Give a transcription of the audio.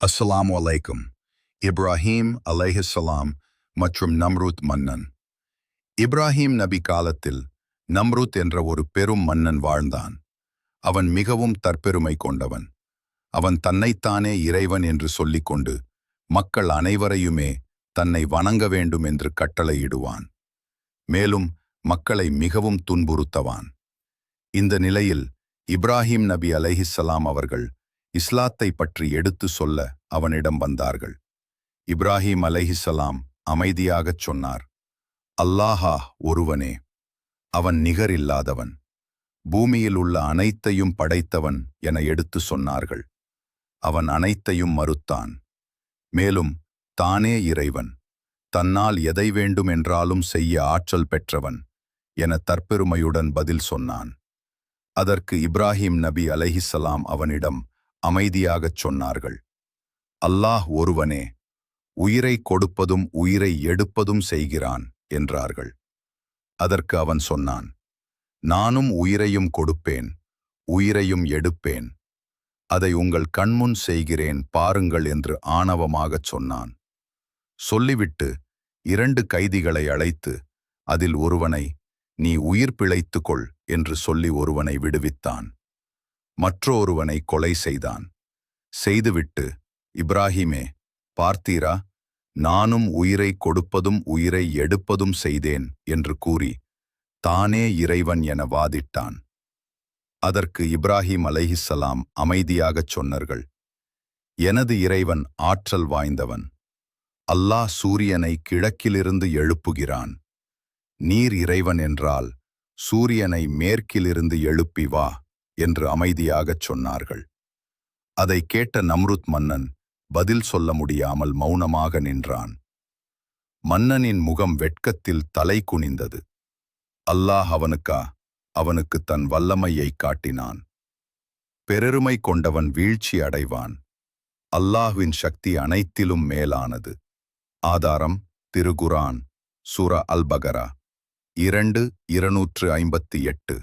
அஸ்ஸலாம் அலைக்கும் இப்ராஹீம் அலைஹிஸ்ஸலாம் மற்றும் நம்ருத் மன்னன். இப்ராஹீம் நபி காலத்தில் நம்ருத் என்ற ஒரு பெரும் மன்னன் வாழ்ந்தான். அவன் மிகவும் தற்பெருமை கொண்டவன். அவன் தன்னைத்தானே இறைவன் என்று சொல்லிக்கொண்டு மக்கள் அனைவரையுமே தன்னை வணங்க வேண்டும் என்று கட்டளையிடுவான். மேலும் மக்களை மிகவும் துன்புறுத்தவான். இந்த நிலையில் இப்ராஹிம் நபி அலைஹிஸ்ஸலாம் அவர்கள் இஸ்லாத்தை பற்றி எடுத்து சொல்ல அவனிடம் வந்தார்கள். இப்ராஹிம் அலைஹிசலாம் அமைதியாகச் சொன்னார் அல்லாஹா ஒருவனே அவன் நிகரில்லாதவன் பூமியில் உள்ள அனைத்தையும் படைத்தவன் என எடுத்து சொன்னார்கள். அவன் அனைத்தையும் மறுத்தான். மேலும் தானே இறைவன் தன்னால் எதை வேண்டும் என்றாலும் செய்ய ஆற்றல் பெற்றவன் என தற்பெருமையுடன் பதில் சொன்னான். அதற்கு இப்ராஹிம் நபி அலைஹிசலாம் அவனிடம் அமைதியாகச் சொன்னார்கள். அல்லாஹ் ஒருவனே உயிரை கொடுப்பதும் உயிரை எடுப்பதும் செய்கிறான் என்றார்கள். அதற்கு அவன் சொன்னான் நானும் உயிரையும் கொடுப்பேன் உயிரையும் எடுப்பேன். அதை உங்கள் கண்முன் செய்கிறேன் பாருங்கள் என்று ஆணவமாகச் சொன்னான். சொல்லிவிட்டு இரண்டு கைதிகளை அழைத்து அதில் ஒருவனை நீ உயிர் பிழைத்துக்கொள் என்று சொல்லி ஒருவனை விடுவித்தான். மற்றொருவனை கொலை செய்தான். செய்துவிட்டு இப்ராஹிமே பார்த்தீரா? நானும் உயிரை கொடுப்பதும் உயிரை எடுப்பதும் செய்தேன் என்று கூறி தானே இறைவன் என வாதிட்டான். அதற்கு இப்ராஹிம் அலைஹிஸ்ஸலாம் அமைதியாகச் சொன்னார்கள் எனது இறைவன் ஆற்றல் வாய்ந்தவன். அல்லாஹ் சூரியனை கிழக்கிலிருந்து எழுப்புகிறான். நீர் இறைவன் என்றால் சூரியனை மேற்கிலிருந்து எழுப்பி வா. என்று அமைதியாகச் சொன்னார்கள். அதை கேட்ட நம்ருத் மன்னன் பதில் சொல்ல முடியாமல் மௌனமாக நின்றான். மன்னனின் முகம் வெட்கத்தில் தலை குனிந்தது. அல்லாஹ் அவனுக்கா அவனுக்கு தன் வல்லமையை காட்டினான். பெருமை கொண்டவன் வீழ்ச்சி அடைவான். அல்லாஹுவின் சக்தி அனைத்திலும் மேலானது. ஆதாரம் திருகுரான் சுர அல்பகரா இரண்டு இருநூற்று ஐம்பத்தி எட்டு.